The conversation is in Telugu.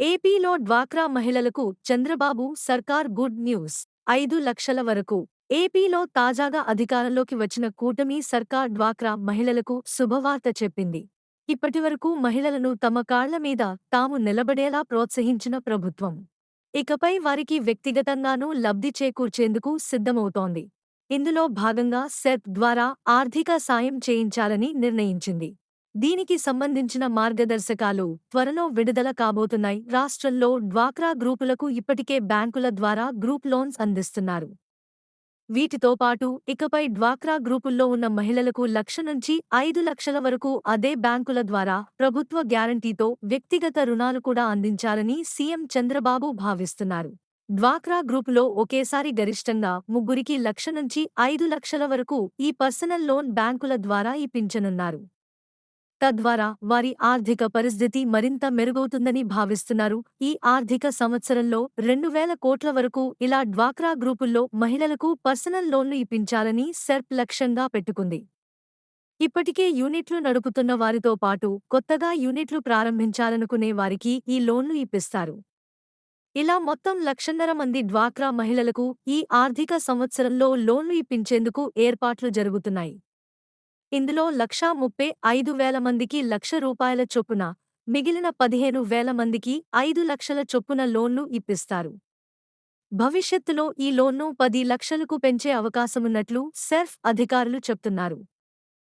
ఏపీలో డ్వాక్రా మహిళలకు చంద్రబాబు సర్కార్ గుడ్ న్యూస్. ఐదు లక్షల వరకు. ఏపీలో తాజాగా అధికారంలోకి వచ్చిన కూటమి సర్కార్ డ్వాక్రా మహిళలకు శుభవార్త చెప్పింది. ఇప్పటివరకు మహిళలను తమ కాళ్ళ మీద తాము నిలబడేలా ప్రోత్సహించిన ప్రభుత్వం. ఇకపై వారికి వ్యక్తిగతంగానూ లబ్ధి చేకూర్చేందుకు సిద్ధమవుతోంది. ఇందులో భాగంగా సెర్ప్ ద్వారా ఆర్థిక సాయం చేయించాలని నిర్ణయించింది. దీనికి సంబంధించిన మార్గదర్శకాలు త్వరలో విడుదల కాబోతున్నాయి. రాష్ట్రంలో డ్వాక్రా గ్రూపులకు ఇప్పటికే బ్యాంకుల ద్వారా గ్రూప్ లోన్స్ అందిస్తున్నారు. వీటితో పాటు ఇకపై డ్వాక్రా గ్రూపుల్లో ఉన్న మహిళలకు లక్ష నుంచి ఐదు లక్షల వరకు అదే బ్యాంకుల ద్వారా ప్రభుత్వ గ్యారంటీతో వ్యక్తిగత రుణాలు కూడా అందించాలని సీఎం చంద్రబాబు భావిస్తున్నారు. డ్వాక్రా గ్రూపులో ఒకేసారి గరిష్టంగా ముగ్గురికి లక్ష నుంచి ఐదు లక్షల వరకు ఈ పర్సనల్ లోన్ బ్యాంకుల ద్వారా ఇప్పించనున్నారు. తద్వారా వారి ఆర్థిక పరిస్థితి మరింత మెరుగవుతుందని భావిస్తున్నారు. ఈ ఆర్థిక సంవత్సరంలో రెండు వేల కోట్ల వరకు ఇలా డ్వాక్రా గ్రూపుల్లో మహిళలకు పర్సనల్ లోన్లు ఇప్పించాలని సెర్ప్ లక్ష్యంగా పెట్టుకుంది. ఇప్పటికే యూనిట్లు నడుపుతున్న వారితో పాటు కొత్తగా యూనిట్లు ప్రారంభించాలనుకునే వారికి ఈ లోన్లు ఇప్పిస్తారు. ఇలా మొత్తం లక్షన్నర మంది డ్వాక్రా మహిళలకు ఈ ఆర్థిక సంవత్సరంలో లోన్లు ఇప్పించేందుకు ఏర్పాట్లు జరుగుతున్నాయి. ఇందులో లక్షా ముప్పై ఐదు వేల మందికి లక్ష రూపాయల చొప్పున మిగిలిన పదిహేను వేల మందికి ఐదు లక్షల చొప్పున లోన్లు ఇప్పిస్తారు. భవిష్యత్తులో ఈ లోన్ను పది లక్షలకు పెంచే అవకాశమున్నట్లు సెర్ఫ్ అధికారులు చెప్తున్నారు.